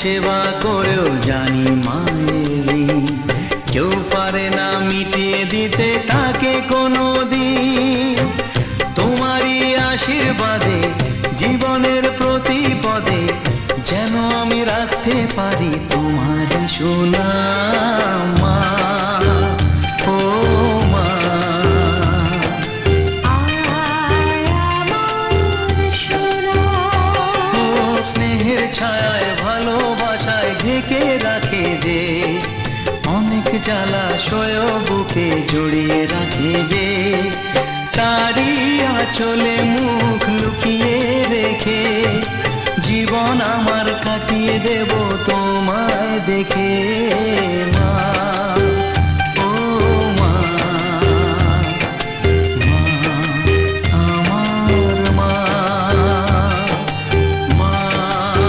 সেবা করেও জানি মায়ের কেউ পারে না মিটিয়ে দিতে তাকে কোনো দিন তোমারই আশীর্বাদে জীবনের প্রতি পদে যেন আমি রাখতে পারি তোমারই সুনাম মা। ও ঢেকে রাখে যে, অনেক জ্বালা সয় বুকে জড়িয়ে রাখে যে, তারই আচলে মুখ লুকিয়ে রেখে, জীবন আমার কাটিয়ে দেব তোমায় দেখে।